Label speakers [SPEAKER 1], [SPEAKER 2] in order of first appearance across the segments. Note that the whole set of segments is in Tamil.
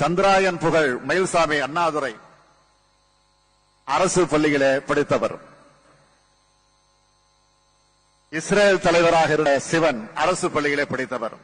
[SPEAKER 1] சந்திராயன் புகழ் மயில்சாமி அண்ணாதுரை அரசு பள்ளியிலே படித்தவர். இஸ்ரேல் தலைவராக இருந்த சிவன் அரசு பள்ளியிலே படித்தவர்.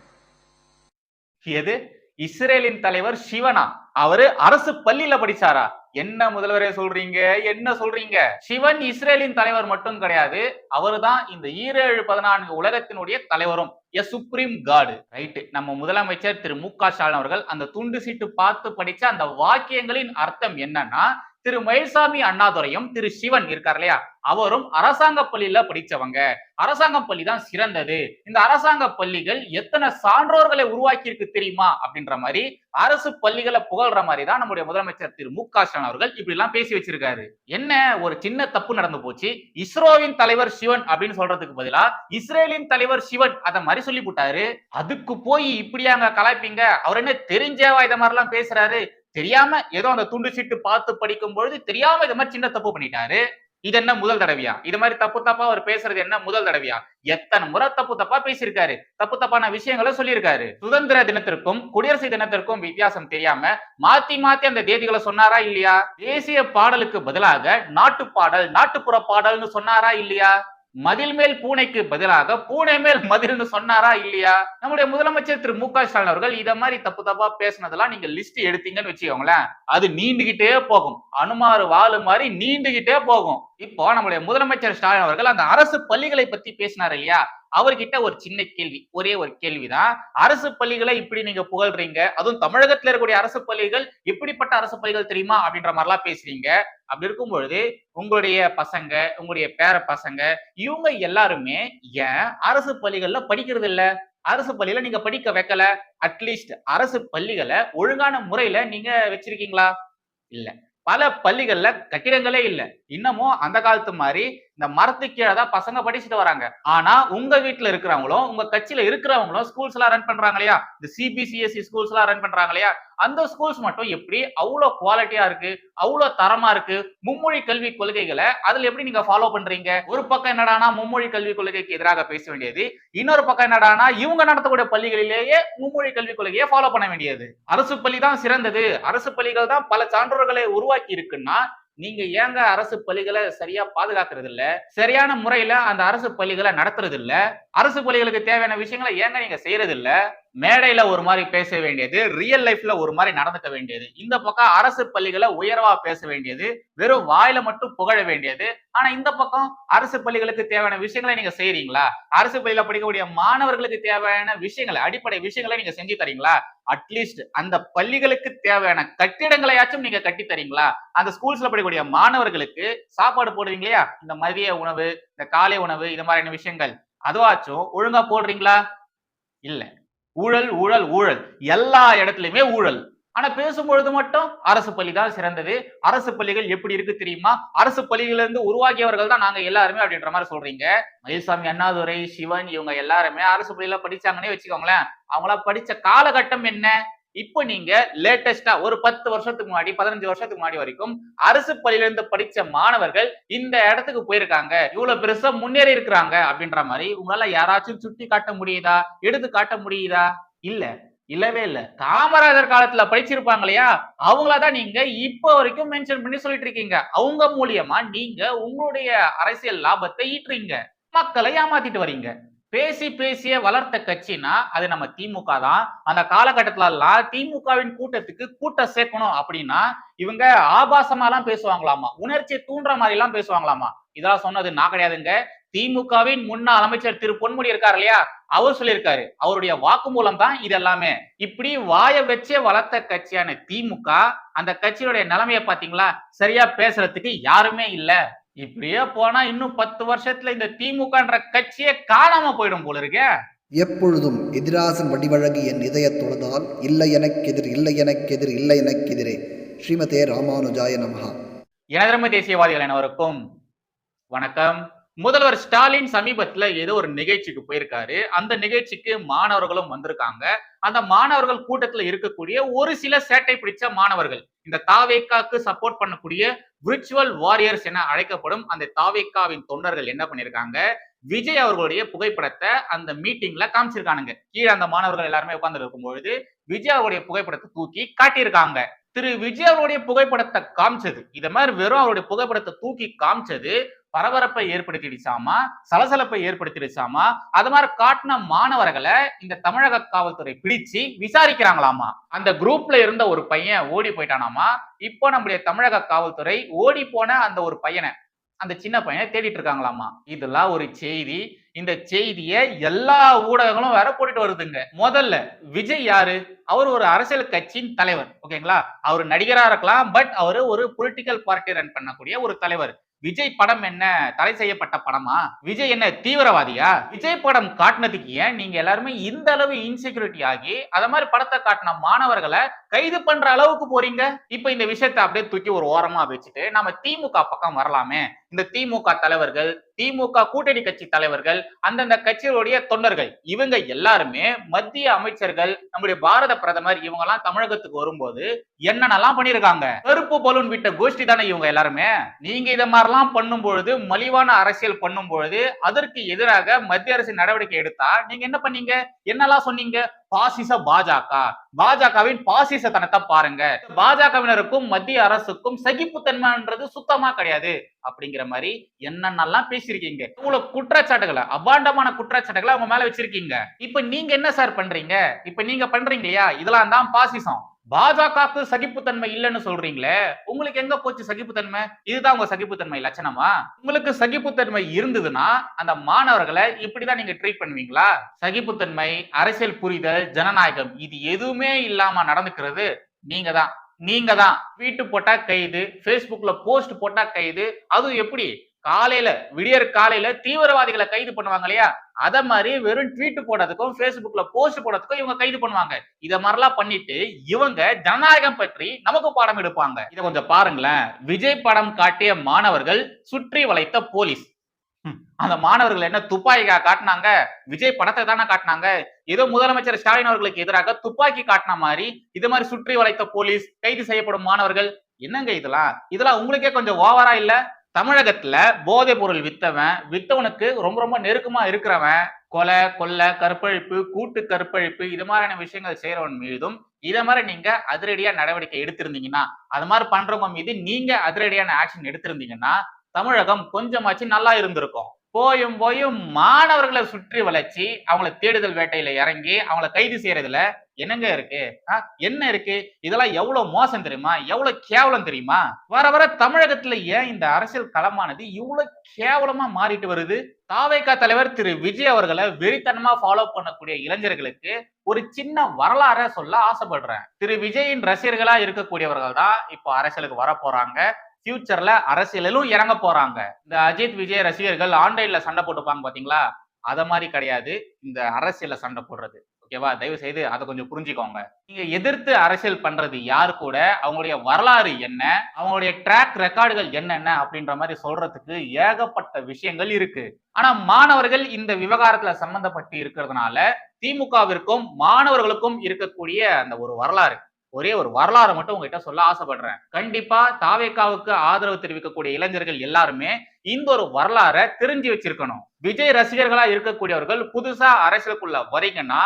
[SPEAKER 2] எது? இஸ்ரேலின் தலைவர் சிவனா? அவரு அரசு பள்ளியில படிச்சாரா? என்ன முதல்வரே சொல்றீங்க? என்ன சொல்றீங்க? சிவன் இஸ்ரேலின் தலைவர் மட்டும் கிடையாது அவர்தான் இந்த ஈரேழு பதினான்கு உலகத்தினுடைய தலைவரும். எ சுப்ரீம் காடு ரைட்டு நம்ம முதலமைச்சர் திரு மு க ஸ்டாலின் அவர்கள் அந்த துண்டு சீட்டு பார்த்து படிச்ச அந்த வாக்கியங்களின் அர்த்தம் என்னன்னா திரு மயில்சாமி அண்ணாதுரையும் திரு சிவன் இருக்கார் இல்லையா? அவரும் அரசாங்க பள்ளியில படிச்சவங்க. அரசாங்க பள்ளி தான் சிறந்தது. இந்த அரசாங்க பள்ளிகள் எத்தனை சான்றோர்களை உருவாக்கி இருக்கு தெரியுமா? அப்படின்ற மாதிரி அரசு பள்ளிகளை புகழ்ற மாதிரி தான் நம்முடைய முதலமைச்சர் திரு மு க ஸ்டாலின் அவர்கள் இப்படி எல்லாம் பேசி வச்சிருக்காரு. என்ன ஒரு சின்ன தப்பு நடந்து போச்சு? இஸ்ரோவின் தலைவர் சிவன் அப்படின்னு சொல்றதுக்கு பதிலா இஸ்ரேலின் தலைவர் சிவன் அத மாதிரி சொல்லி போட்டாரு அதுக்கு போய் இப்படியாங்க கலாய்ப்பீங்க? அவர் என்ன தெரிஞ்சவா இத மாதிரி எல்லாம் பேசுறாரு? தெரியாம ஏதோ அந்த துண்டு சீட்டு பார்த்து படிக்கும் பொழுது தெரியாம இது மாதிரி சின்ன தப்பு பண்ணிட்டாரு. இது என்ன முதல் தடவையா? இது மாதிரி தப்பு தப்பா அவர் பேசுறது என்ன முதல் தடவையா? எத்தனை முறை தப்பு தப்பா பேசியிருக்காரு? தப்பு தப்பான விஷயங்களை சொல்லியிருக்காரு. சுதந்திர தினத்திற்கும் குடியரசு தினத்திற்கும் வித்தியாசம் தெரியாம மாத்தி மாத்தி அந்த தேதிகளை சொன்னாரா இல்லையா? தேசிய பாடலுக்கு பதிலாக நாட்டு பாடல் நாட்டுப்புற பாடல்னு சொன்னாரா இல்லையா? மதில் மேல் பூனைக்கு பதிலாக பூனை மேல் மதில்னு சொன்னாரா இல்லையா? நம்முடைய முதலமைச்சர் திரு மு க ஸ்டாலின் அவர்கள் இத மாதிரி தப்பு தப்பா பேசினதெல்லாம் நீங்க லிஸ்ட் எடுத்தீங்கன்னு வச்சுக்கோங்களேன். அது நீண்டுகிட்டே போகும். அனுமாறு வாழு மாதிரி நீண்டுகிட்டே போகும். இப்போ நம்முடைய முதலமைச்சர் ஸ்டாலின் அவர்கள் அந்த அரசு பள்ளிகளை பத்தி பேசினார் இல்லையா? அவர்கிட்ட ஒரு சின்ன கேள்வி ஒரே ஒரு கேள்விதான். அரசு பள்ளிகளை இப்படி நீங்க புகழ்றீங்க அதுவும் தமிழகத்துல இருக்கக்கூடிய அரசு பள்ளிகள் எப்படிப்பட்ட அரசு பள்ளிகள் தெரியுமா? அப்படின்ற மாதிரிலாம் பேசுறீங்க. அப்படி இருக்கும் பொழுது உங்களுடைய பசங்க உங்களுடைய பேர பசங்க இவங்க எல்லாருமே ஏன் அரசு பள்ளிகள்ல படிக்கிறது இல்ல? அரசு பள்ளியில நீங்க படிக்க வைக்கல. அட்லீஸ்ட் அரசு பள்ளிகளை ஒழுங்கான முறையில நீங்க வச்சிருக்கீங்களா? இல்லை. பல பள்ளிகள்ல கட்டிடங்களே இல்ல. இன்னமும் அந்த காலத்து மாதிரி இந்த மரத்துக்கு கீழே தான் பசங்க படிச்சுட்டு வராங்க. ஆனா உங்க வீட்டுல இருக்கிறவங்களும் உங்க கட்சியில இருக்கிறவங்களும் ஸ்கூல்ஸ் எல்லாம் ரன் பண்றாங்க இல்லையா? இந்த சிபிசிஎஸ்சி ஸ்கூல்ஸ் எல்லாம் ரன் பண்றாங்க இல்லையா? அந்த ஸ்கூல்ஸ் மட்டும் எப்படி அவ்வளவு குவாலிட்டியா இருக்கு அவ்வளவு தரமா இருக்கு மும்மொழி கல்வி கொள்கைகளை அதுல எப்படி நீங்க ஃபாலோ பண்றீங்க? ஒரு பக்கம் என்னடானா மும்மொழி கல்வி கொள்கைக்கு எதிராக பேச வேண்டியது. இன்னொரு பக்கம் என்னடானா இவங்க நடத்தக்கூடிய பள்ளிகளிலேயே மும்மொழி கல்வி கொள்கையை ஃபாலோ பண்ண வேண்டியது. அரசு பள்ளி தான் சிறந்தது. அரசு பள்ளிகள் தான் பல சான்றோர்களை உருவாக்கி இருக்குன்னா நீங்க ஏங்க அரசு பள்ளிகளை சரியா பாதுகாக்கிறது இல்ல சரியான முறையில அந்த அரசு பள்ளிகளை நடத்துறது இல்ல அரசு பள்ளிகளுக்கு தேவையான விஷயங்களை ஏங்க நீங்க செய்யறது இல்ல மேடையில ஒரு மாதிரி பேச வேண்டியது ரியல் லைஃப்ல ஒரு மாதிரி நடந்துக்க வேண்டியது. இந்த பக்கம் அரசு பள்ளிகளை உயர்வா பேச வேண்டியது வெறும் வாயில மட்டும் புகழ வேண்டியது. ஆனா இந்த பக்கம் அரசு பள்ளிகளுக்கு தேவையான விஷயங்களை நீங்க செய்யறீங்களா அரசு பள்ளியில படிக்கக்கூடிய மாணவர்களுக்கு தேவையான விஷயங்களை அடிப்படை விஷயங்களை நீங்க செஞ்சு தரீங்களா? அட்லீஸ்ட் அந்த பள்ளிகளுக்கு தேவையான கட்டிடங்களையாச்சும் நீங்க கட்டி தரீங்களா? அந்த ஸ்கூல்ஸ்ல படிக்கக்கூடிய மாணவர்களுக்கு சாப்பாடு போடுவீங்க இல்லையா? இந்த மதிய உணவு இந்த காலை உணவு இது மாதிரியான விஷயங்கள். அதுவாச்சும் ஒழுங்கா போடுறீங்களா? இல்லை. ஊழல் ஊழல் ஊழல். எல்லா இடத்துலயுமே ஊழல். ஆனா பேசும்பொழுது மட்டும் அரசு பள்ளி தான் சிறந்தது. அரசு பள்ளிகள் எப்படி இருக்கு தெரியுமா? அரசு பள்ளியில இருந்து உருவாக்கியவர்கள் தான் நாங்க எல்லாருமே அப்படின்ற மாதிரி சொல்றீங்க. மயில்சாமி அண்ணாதுரை சிவன் இவங்க எல்லாருமே அரசு பள்ளியில படிச்சாங்கன்னே வச்சுக்கோங்களேன். அவங்களா படிச்ச காலகட்டம் என்ன? இப்போ நீங்க லேட்டஸ்டா ஒரு பத்து வருஷத்துக்கு முன்னாடி பதினஞ்சு வருஷத்துக்கு முன்னாடி வரைக்கும் அரசு பள்ளியில இருந்து படிச்ச மாணவர்கள் இந்த இடத்துக்கு போயிருக்காங்க. இவ்வளவு பெருசா முன்னேறி இருக்கிறாங்க அப்படின்ற மாதிரி உங்களால யாராச்சும் சுட்டி காட்ட முடியுதா? எடுத்து காட்ட முடியுதா? இல்ல. இல்லவே இல்ல. காமராஜர் காலத்துல படிச்சிருப்பாங்க இல்லையா? அவங்களதான் நீங்க இப்போ வரைக்கும் மென்ஷன் பண்ணி சொல்லிட்டு இருக்கீங்க. அவங்க மூலியமா நீங்க உங்களுடைய அரசியல் லாபத்தை ஈட்டுறீங்க. மக்களை ஏமாத்திட்டு வரீங்க. பேசி பேசிய வளர்த்த கட்சினா அது நம்ம திமுக தான். அந்த காலகட்டத்துல திமுகவின் கூட்டத்துக்கு கூட்டம் சேர்க்கணும் அப்படின்னா இவங்க ஆபாசமா எல்லாம் பேசுவாங்களாமா? உணர்ச்சியை தூண்டுற மாதிரி எல்லாம் பேசுவாங்களாமா? இதெல்லாம் சொன்னது நான் கிடையாதுங்க. திமுகவின் முன்னாள் அமைச்சர் திரு பொன்முடி இருக்காரு இல்லையா? அவர் சொல்லியிருக்காரு. அவருடைய வாக்குமூலம் தான் இது எல்லாமே. இப்படி வாய வச்சே வளர்த்த கட்சியான திமுக அந்த கட்சியுடைய நிலைமையை பாத்தீங்களா சரியா பேசுறதுக்கு யாருமே இல்லை. இப்படியே போனா இன்னும் பத்து வருஷத்துல இந்த திமுகன்ற கட்சியே காணாம போயிடும் போல இருக்கே.
[SPEAKER 3] எப்பொழுதும் எதிராசன் வடிவழகு என் இதயத் தொழுதால் இல்லை எனக்கெதிர் இல்லை எனக்கெதிர் இல்லை எனக்கெதிரே ஸ்ரீமதே ராமானுஜாய நமஹா.
[SPEAKER 2] எனதரமை தேசியவாதிகள் அனைவருக்கும் வணக்கம். முதல்வர் ஸ்டாலின் சமீபத்துல ஏதோ ஒரு நிகழ்ச்சிக்கு போயிருக்காரு. அந்த நிகழ்ச்சிக்கு மாணவர்களும் வந்திருக்காங்க. அந்த மாணவர்கள் கூட்டத்துல இருக்கக்கூடிய ஒரு சில சேட்டை பிடிச்ச மாணவர்கள் இந்த தாவேக்காக்கு சப்போர்ட் பண்ணக்கூடிய விர்ச்சுவல் வாரியர்ஸ் என அழைக்கப்படும் அந்த தாவேக்காவின் தொண்டர்கள் என்ன பண்ணிருக்காங்க? விஜய் அவர்களுடைய புகைப்படத்தை அந்த மீட்டிங்ல காமிச்சிருக்கானுங்க. கீழே அந்த மாணவர்கள் எல்லாருமே உட்கார்ந்து இருக்கும் பொழுது விஜய் அவருடைய புகைப்படத்தை தூக்கி காட்டியிருக்காங்க. திரு விஜய் அவருடைய புகைப்படத்தை காமிச்சது. இத மாதிரி வெறும் அவருடைய புகைப்படத்தை தூக்கி காமிச்சது பரபரப்பை ஏற்படுத்திடுச்சாமா சலசலப்பை ஏற்படுத்திடுச்சாமா அது மாதிரி காட்டின மாணவர்களை இந்த தமிழக காவல்துறை பிடிச்சு விசாரிக்கிறாங்களாமா? அந்த குரூப்ல இருந்த ஒரு பையன் ஓடி போயிட்டானாமா? இப்போ நம்முடைய தமிழக காவல்துறை ஓடி போன அந்த ஒரு பையனை அந்த சின்ன பையனை தேடிட்டு இருக்காங்களாமா? இதெல்லாம் ஒரு செய்தி. இந்த செய்தியை எல்லா ஊடகங்களும் வேற போட்டுட்டு வருதுங்க. முதல்ல விஜய் யாரு? அவர் ஒரு அரசியல் கட்சியின் தலைவர் ஓகேங்களா? அவர் நடிகரா இருக்கலாம் பட் அவர் ஒரு பொலிட்டிக்கல் பார்ட்டி ரன் பண்ணக்கூடிய ஒரு தலைவர். விஜய் படம் என்ன? தடை செய்யப்பட்ட படமா? விஜய் என்ன தீவிரவாதியா? விஜய் படம் காட்டினதுக்கு ஏன் நீங்க எல்லாருமே இந்த அளவு இன்செக்யூரிட்டி ஆகி அத மாதிரி படத்தை காட்டின மாணவர்களை கைது பண்ற அளவுக்கு போறீங்க? இப்ப இந்த விஷயத்த அப்படியே தூக்கி ஒரு ஓரமா வச்சுட்டு நம்ம திமுக பக்கம் வரலாமே. இந்த திமுக தலைவர்கள் திமுக கூட்டணி கட்சி தலைவர்கள் அந்தந்த கட்சிகளுடைய தொண்டர்கள் இவங்க எல்லாருமே மத்திய அமைச்சர்கள் நம்முடைய பாரத பிரதமர் இவங்க எல்லாம் தமிழகத்துக்கு வரும்போது என்னென்னலாம் பண்ணிருக்காங்க? கருப்பு பலூன் விட்ட கோஷ்டி தானே இவங்க எல்லாருமே? நீங்க இத மாதிரிலாம் பண்ணும் பொழுது மலிவான அரசியல் பண்ணும் பொழுது அதற்கு எதிராக மத்திய அரசு நடவடிக்கை எடுத்தா நீங்க என்ன பண்ணீங்க? என்னெல்லாம் சொன்னீங்க? பாசிச பாஜக. பாஜகவின் பாசிசத்தனத்தை பாருங்க. பாஜகவினருக்கும் மத்திய அரசுக்கும் சகிப்புத்தன்மைன்றது சுத்தமா கிடையாது. அப்படிங்கிற மாதிரி என்னென்னலாம் பேசியிருக்கீங்க? இவ்வளவு குற்றச்சாட்டுகளை அபாண்டமான குற்றச்சாட்டுகளை அவங்க மேல வச்சிருக்கீங்க. இப்ப நீங்க என்ன சார் பண்றீங்க? இப்ப நீங்க பண்றீங்க இல்லையா? இதெல்லாம் தான் பாசிசம். பாஜகவுக்கு சகிப்புத்தன்மை இல்லைன்னு சொல்றீங்களே உங்களுக்கு எங்க போச்சு சகிப்புத்தன்மை? இதுதான் உங்க சகிப்புத்தன்மை லட்சணமா? உங்களுக்கு சகிப்புத்தன்மை இருந்ததுன்னா அந்த மாணவர்களை இப்படிதான் நீங்க ட்ரீட் பண்ணுவீங்களா? சகிப்புத்தன்மை அரசியல் புரிதல் ஜனநாயகம் இது எதுவுமே இல்லாம நடந்துக்கிறது நீங்க தான் நீங்க தான் வீட்டு போட்டா கைது Facebookல போஸ்ட் போட்டா கைது அதுவும் எப்படி? காலையில விடியற் காலையில தீவிரவாதிகளை கைது பண்ணுவாங்க இல்லையா? அத மாதிரி வெறும் ட்வீட் போடுறதுக்கும் பேஸ்புக்ல போஸ்ட் போடுறதுக்கும் இவங்க கைது பண்ணுவாங்க. இத மாதிரிலாம் பண்ணிட்டு இவங்க ஜனநாயகம் பற்றி நமக்கு பாடம் எடுப்பாங்க. இத கொஞ்சம் பாருங்களேன். விஜய் படம் காட்டிய மாணவர்கள் சுற்றி வளைத்த போலீஸ். அந்த மாணவர்கள் என்ன துப்பாக்கி காட்டினாங்க? விஜய் படத்தை தானே காட்டினாங்க? ஏதோ முதலமைச்சர் ஸ்டாலின் அவர்களுக்கு எதிராக துப்பாக்கி காட்டின மாதிரி இது மாதிரி சுற்றி வளைத்த போலீஸ் கைது செய்யப்படும் மாணவர்கள். என்னங்க இதெல்லாம்? இதெல்லாம் உங்களுக்கே கொஞ்சம் ஓவரா இல்ல? தமிழகத்துல போதைப் பொருள் வித்தவன் வித்தவனுக்கு ரொம்ப ரொம்ப நெருக்கமா இருக்கிறவன் கொலை கொள்ளை கற்பழிப்பு கூட்டு கற்பழிப்பு இது மாதிரியான விஷயங்கள் செய்யறவன் மீதும் இதை மாதிரி நீங்க அதிரடியா நடவடிக்கை எடுத்திருந்தீங்கன்னா அது மாதிரி பண்றவங்க மீது நீங்க அதிரடியான ஆக்ஷன் எடுத்திருந்தீங்கன்னா தமிழகம் கொஞ்சமாச்சு நல்லா இருந்திருக்கும். போயும் போயும் மாணவர்களை சுற்றி வளைச்சி அவங்கள தேடுதல் வேட்டையில இறங்கி அவங்கள கைது செய்யறதுல என்னங்க இருக்கு? ஆ, என்ன இருக்கு? இதெல்லாம் எவ்வளவு மோசம் தெரியுமா? எவ்வளவு கேவலம் தெரியுமா? வர வர தமிழகத்துல ஏன் இந்த அரசியல் களமானது இவ்வளவு கேவலமா மாறிட்டு வருது? தாவேகா தலைவர் திரு விஜய் அவர்களை வெறித்தனமா ஃபாலோ பண்ணக்கூடிய இளைஞர்களுக்கு ஒரு சின்ன வரலாற சொல்ல ஆசைப்படுறேன். திரு விஜயின் ரசிகர்களா இருக்கக்கூடியவர்கள் தான் இப்போ அரசியலுக்கு வர போறாங்க ஃபியூச்சர்ல அரசியலிலும் இறங்க போறாங்க. இந்த அஜித் விஜய் ரசிகர்கள் ஆன்லைன்ல சண்டை போட்டுப்பாங்க பாத்தீங்களா? அத மாதிரி கிடையாது. இந்த அரசியல்ல சண்டை போடுறது. ஓகேவா? தயவு செய்து அதை கொஞ்சம் புரிஞ்சுக்கோங்க. நீங்க எதிர்த்து அரசியல் பண்றது யாரு கூட? அவங்களுடைய வரலாறு என்ன? அவங்களுடைய ட்ராக் ரெக்கார்டுகள் என்னென்ன? அப்படின்ற மாதிரி சொல்றதுக்கு ஏகப்பட்ட விஷயங்கள் இருக்கு. ஆனா மாணவர்கள் இந்த விவகாரத்துல சம்பந்தப்பட்டு இருக்கிறதுனால திமுகவிற்கும் மாணவர்களுக்கும் இருக்கக்கூடிய அந்த ஒரு வரலாறு. ஒரே ஒரு வரலாறை மட்டும் உங்ககிட்ட சொல்ல ஆசைப்படுறேன். கண்டிப்பா தாவேக்காவுக்கு ஆதரவு தெரிவிக்கக்கூடிய இளைஞர்கள் எல்லாருமே இந்த ஒரு வரலாறை தெரிஞ்சு வச்சிருக்கணும். விஜய் ரசிகர்களா இருக்கக்கூடியவர்கள் புதுசா அரசியலுக்குள்ள வரீங்கன்னா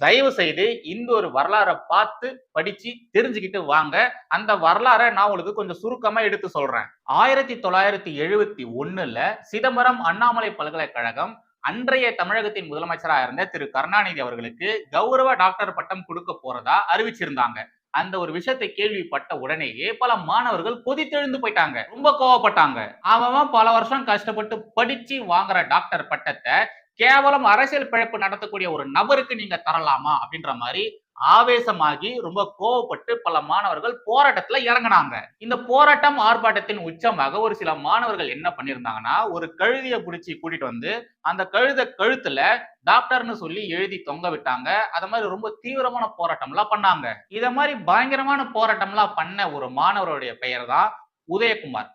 [SPEAKER 2] தயவு செய்து இந்த ஒரு வரலாறை பார்த்து படிச்சு தெரிஞ்சுக்கிட்டு வாங்க. அந்த வரலாறை நான் உங்களுக்கு கொஞ்சம் சுருக்கமா எடுத்து சொல்றேன். ஆயிரத்தி தொள்ளாயிரத்தி எழுபத்தி ஒண்ணுல சிதம்பரம் அண்ணாமலை பல்கலைக்கழகம் அன்றைய தமிழகத்தின் முதலமைச்சராக இருந்த திரு கருணாநிதி அவர்களுக்கு கௌரவ டாக்டர் பட்டம் கொடுக்க போறதா அறிவிச்சிருந்தாங்க. அந்த ஒரு விஷயத்தை கேள்விப்பட்ட உடனேயே பல மாணவர்கள் கொதித்தெழுந்து போயிட்டாங்க. ரொம்ப கோவப்பட்டாங்க. அவன் பல வருஷம் கஷ்டப்பட்டு படிச்சு வாங்குற டாக்டர் பட்டத்தை கேவலம் அரசியல் பிழைப்பு நடத்தக்கூடிய ஒரு நபருக்கு நீங்க தரலாமா அப்படின்ற மாதிரி ஆவேசமாகி ரொம்ப கோவப்பட்டு பல மாணவர்கள் போராட்டத்துல இறங்குனாங்க. இந்த போராட்டம் ஆர்ப்பாட்டத்தின் உச்சமாக ஒரு சில மாணவர்கள் என்ன பண்ணிருந்தாங்கன்னா ஒரு கழுதியை பிடிச்சி கூட்டிட்டு வந்து அந்த கழுத கழுத்துல டாக்டர்னு சொல்லி எழுதி தொங்க விட்டாங்க. அத மாதிரி ரொம்ப தீவிரமான போராட்டம் எல்லாம் பண்ணாங்க. இத மாதிரி பயங்கரமான போராட்டம் எல்லாம் பண்ண ஒரு மாணவருடைய பெயர் தான் உதயகுமார்.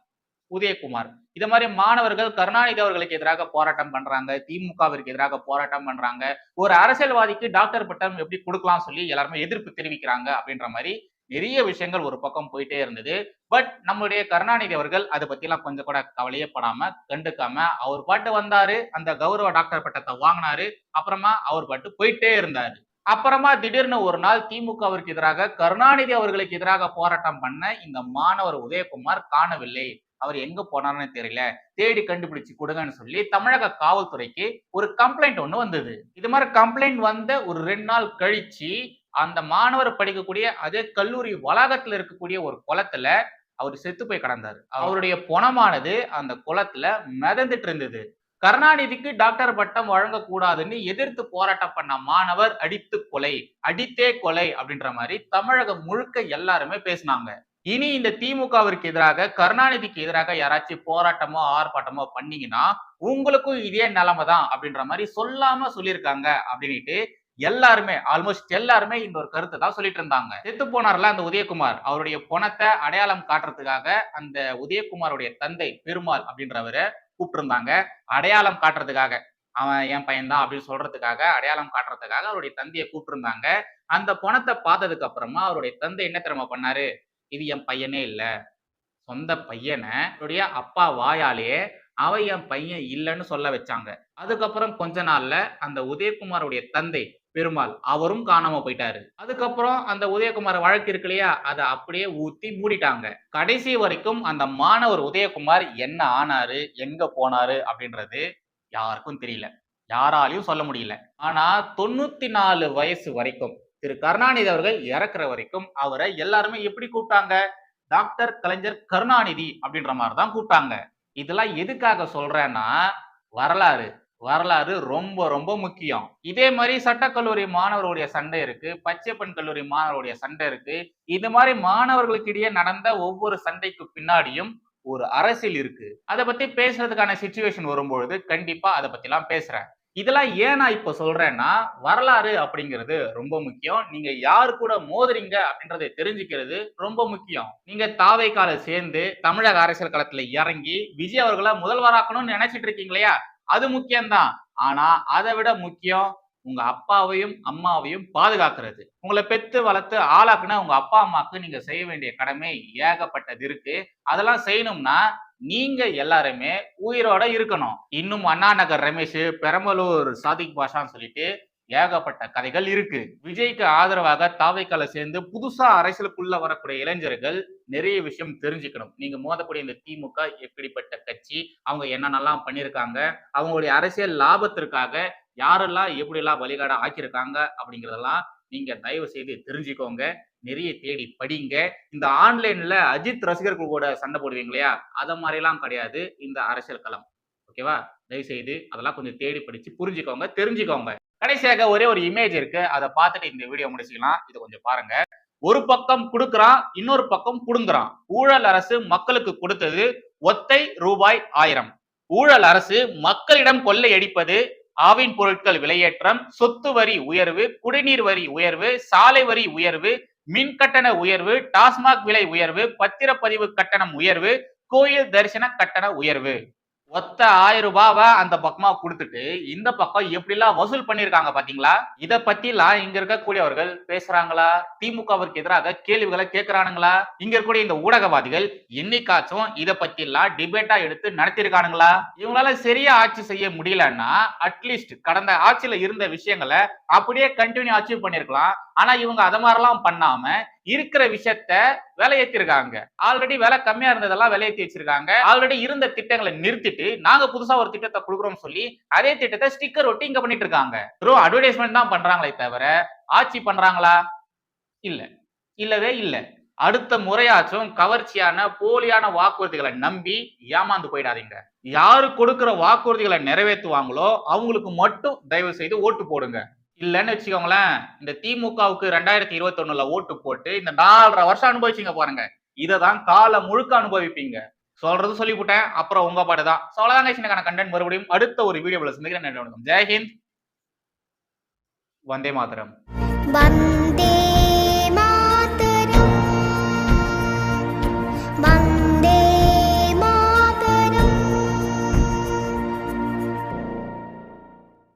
[SPEAKER 2] உதயகுமார். இத மாதிரி மாணவர்கள் கருணாநிதி அவர்களுக்கு எதிராக போராட்டம் பண்றாங்க. திமுகவிற்கு எதிராக போராட்டம் பண்றாங்க. ஒரு அரசியல்வாதிக்கு டாக்டர் பட்டம் எப்படி கொடுக்கலாம் சொல்லி எல்லாருமே எதிர்ப்பு தெரிவிக்கிறாங்க அப்படின்ற மாதிரி நிறைய விஷயங்கள் ஒரு பக்கம் போயிட்டே இருந்தது. பட் நம்மளுடைய கருணாநிதி அவர்கள் அதை பத்திலாம் கொஞ்சம் கூட கவலையே படாம கண்டுக்காம அவர் பாட்டு வந்தாரு அந்த கௌரவ டாக்டர் பட்டத்தை வாங்கினாரு அப்புறமா அவர் பாட்டு போயிட்டே இருந்தாரு. அப்புறமா திடீர்னு ஒரு நாள் திமுகவிற்கு எதிராக கருணாநிதி அவர்களுக்கு எதிராக போராட்டம் பண்ண இந்த மாணவர் உதயகுமார் காணவில்லை. அவர் எங்க போனார்னு தெரியல. தேடி கண்டுபிடிச்சு கொடுங்கன்னு சொல்லி தமிழக காவல்துறைக்கு ஒரு கம்ப்ளைண்ட் ஒண்ணு வந்தது. இது மாதிரி கம்ப்ளைண்ட் வந்த ஒரு ரெண்டு நாள் கழிச்சு அந்த மாணவர் படிக்கக்கூடிய அதே கல்லூரி வளாகத்துல இருக்கக்கூடிய ஒரு குளத்துல அவர் செத்து போய் கடந்தார். அவருடைய புணமானது அந்த குளத்துல மிதந்துட்டு இருந்தது. கருணாநிதிக்கு டாக்டர் பட்டம் வழங்கக்கூடாதுன்னு எதிர்த்து போராட்டம் பண்ண மாணவர் அடித்து கொலை அடித்தே கொலை அப்படின்ற மாதிரி தமிழகம் முழுக்க எல்லாருமே பேசினாங்க. இனி இந்த திமுகவிற்கு எதிராக கருணாநிதிக்கு எதிராக யாராச்சும் போராட்டமோ ஆர்ப்பாட்டமோ பண்ணீங்கன்னா உங்களுக்கும் இதே நிலைமை தான் அப்படின்ற மாதிரி சொல்லாம சொல்லியிருக்காங்க அப்படின்ட்டு எல்லாருமே ஆல்மோஸ்ட் எல்லாருமே இந்த ஒரு கருத்தை தான் சொல்லிட்டு இருந்தாங்க. செத்து போனார்ல அந்த உதயகுமார். அவருடைய பணத்தை அடையாளம் காட்டுறதுக்காக அந்த உதயகுமாருடைய தந்தை பெருமாள் அப்படின்றவரை கூப்பிட்டுருந்தாங்க. அடையாளம் காட்டுறதுக்காக. அவன் என் பையன்தான் அப்படின்னு சொல்றதுக்காக அடையாளம் காட்டுறதுக்காக அவருடைய தந்தையை கூப்பிட்டுருந்தாங்க. அந்த பணத்தை பார்த்ததுக்கு அப்புறமா அவருடைய தந்தை என்ன திறமை பண்ணாரு? இது என் பையனே இல்லை. சொந்த பையனை அப்பா வாயாலேயே அவ என் பையன் இல்லைன்னு சொல்ல வச்சாங்க. அதுக்கப்புறம் கொஞ்ச நாள்ல அந்த உதயகுமாருடைய தந்தை பெருமாள் அவரும் காணாம போயிட்டாரு. அதுக்கப்புறம் அந்த உதயகுமார் வழக்கு இருக்கு இல்லையா அதை அப்படியே ஊத்தி மூடிட்டாங்க. கடைசி வரைக்கும் அந்த மாணவர் உதயகுமார் என்ன ஆனாரு எங்க போனாரு அப்படின்றது யாருக்கும் தெரியல. யாராலையும் சொல்ல முடியல. ஆனா தொண்ணூத்தி நாலு வயசு வரைக்கும் திரு கருணாநிதி அவர்கள் இறக்குற வரைக்கும் அவரை எல்லாருமே எப்படி கூப்பிட்டாங்க? டாக்டர் கலைஞர் கருணாநிதி அப்படின்ற மாதிரி தான் கூப்பிட்டாங்க. இதெல்லாம் எதுக்காக சொல்றேன்னா வரலாறு. வரலாறு ரொம்ப ரொம்ப முக்கியம். இதே மாதிரி சட்டக்கல்லூரி மாணவர்களுடைய சண்டை இருக்கு. பச்சைப்பன் கல்லூரி மாணவருடைய சண்டை இருக்கு. இது மாதிரி மாணவர்களுக்கு இடையே நடந்த ஒவ்வொரு சண்டைக்கு பின்னாடியும் ஒரு அரசியல் இருக்கு. அதை பத்தி பேசுறதுக்கான சுச்சுவேஷன் வரும்பொழுது கண்டிப்பா அதை பத்தி எல்லாம் பேசுறேன். இதெல்லாம் ஏன் நான் இப்போ சொல்றேன்னா வரலாறு அப்படிங்கிறது ரொம்ப முக்கியம். நீங்க யார் கூட மோதுறீங்க அப்படின்றத தெரிஞ்சுக்கிறது ரொம்ப முக்கியம். நீங்க தாவைக்கால சேர்ந்து தமிழக அரசியல் களத்துல இறங்கி விஜய் அவர்களை முதல்வராக்கணும்னு நினைச்சிட்டு இருக்கீங்க இல்லையா அது முக்கியம்தான். ஆனா அதை விட முக்கியம் உங்க அப்பாவையும் அம்மாவையும் பாதுகாக்கிறது. உங்களை பெத்து வளர்த்து ஆளாக்குன உங்க அப்பா அம்மாக்கு நீங்க செய்ய வேண்டிய கடமை ஏகப்பட்டது இருக்கு. அதெல்லாம் செய்யணும்னா நீங்க எல்லாருமே உயிரோட இருக்கணும். இன்னும் அண்ணா நகர் ரமேஷ் பெரம்பலூர் சாதிக் பாஷான்னு சொல்லிட்டு ஏகப்பட்ட கதைகள் இருக்கு. விஜய்க்கு ஆதரவாக தாவைக்கால சேர்ந்து புதுசா அரசியலுக்குள்ள வரக்கூடிய இளைஞர்கள் நிறைய விஷயம் தெரிஞ்சுக்கணும். நீங்க மோதக்கூடிய இந்த திமுக எப்படிப்பட்ட கட்சி அவங்க என்னென்னலாம் பண்ணியிருக்காங்க அவங்களுடைய அரசியல் லாபத்திற்காக யாரெல்லாம் எப்படியெல்லாம் வழிகாட ஆக்கியிருக்காங்க அப்படிங்கிறதெல்லாம் நீங்க தயவு செய்து தெரிஞ்சுக்கோங்க. நிறைய தேடி படிங்க. இந்த ஆன்லைன்ல அஜித் ரசிகர்கள் கூட சண்டை போடுவீங்க இல்லையா? அதை மாதிரிலாம் கிடையாது. இந்த அரசியல் களம். ஓகேவா தயவு செய்து அதெல்லாம் கொஞ்சம் தேடி படிச்சு புரிஞ்சுக்கோங்க தெரிஞ்சுக்கோங்க. கடைசியாக ஒரே ஒரு இமேஜ் இருக்கு. அதை பார்த்துட்டு இந்த வீடியோ முடிச்சுக்கலாம். இது கொஞ்சம் பாருங்க. ஒரு பக்கம் கொடுக்கறான் இன்னொரு பக்கம் புடுங்குறான். ஊழல் அரசு மக்களுக்கு கொடுத்தது ஒத்தை ரூபாய் ஆயிரம். ஊழல் அரசு மக்களிடம் கொள்ளையடிப்பது ஆவின் பொருட்கள் விலையேற்றம் சொத்து வரி உயர்வு குடிநீர் வரி உயர்வு சாலை வரி உயர்வு மின் கட்டண உயர்வு டாஸ்மாக் விலை உயர்வு பத்திரப்பதிவு கட்டணம் உயர்வு கோயில் தரிசன கட்டண உயர்வு. ஒத்த ஆயிரம் ரூபாவை அந்த பக்கமா கொடுத்துட்டு இந்த பக்கம் எப்படி எல்லாம் வசூல் பண்ணிருக்காங்க பாத்தீங்களா? இத பத்தி எல்லாம் இங்க இருக்கக்கூடியவர்கள் பேசுறாங்களா? திமுகவிற்கு எதிராக கேள்விகளை கேட்கிறானுங்களா? இங்க இருக்கக்கூடிய இந்த ஊடகவாதிகள் என்னைக்காச்சும் இத பத்தி எல்லாம் டிபேட்டா எடுத்து நடத்திருக்கானுங்களா இவங்களால சரியா ஆட்சி செய்ய முடியலன்னா அட்லீஸ்ட் கடந்த ஆட்சியில இருந்த விஷயங்களை அப்படியே கண்டினியூ அச்சீவ் பண்ணிருக்கலாம் ஆனா இவங்க அத மாதிரிலாம் பண்ணாம இருக்கிற விஷயத்த விலையேற்றிருக்காங்க ஆல்ரெடி விலை கம்மியா இருந்ததெல்லாம் விலையேற்றி வச்சிருக்காங்க. ஆல்ரெடி இருந்த திட்டங்களை நிறுத்திட்டு நாங்க புதுசா ஒரு திட்டத்தை கொடுக்குறோம் சொல்லி அதே திட்டத்தை ஸ்டிக்கர் ஒட்டி இங்க பண்ணிட்டு இருக்காங்க. வெறும் அட்வர்டைஸ்மெண்ட் தான் பண்றாங்களே தவிர ஆட்சி பண்றாங்களா? இல்ல. இல்லவே இல்ல. அடுத்த முறையாச்சும் கவர்ச்சியான போலியான வாக்குறுதிகளை நம்பி ஏமாந்து போயிடாதீங்க. யாரு கொடுக்கிற வாக்குறுதிகளை நிறைவேற்றுவாங்களோ அவங்களுக்கு மட்டும் தயவு செய்து ஓட்டு போடுங்க. இல்லைன்னு வச்சுக்கோங்களேன் இந்த திமுகவுக்கு ரெண்டாயிரத்தி இருபத்தி ஒண்ணுல ஓட்டு போட்டு இந்த நாலரை வருஷம் அனுபவிச்சீங்க பாருங்க. இதை தான் காலம் முழுக்க அனுபவிப்பீங்க. சொல்றது சொல்லிவிட்டேன் அப்புறம் உங்க பாட்டு தான் சொல்லதாங்க சின்னக்கான கண்டென்ட் மறுபடியும் அடுத்த ஒரு வீடியோவில் சந்திக்கிறேன். நன்றி வணக்கம். வந்தே மாதரம்.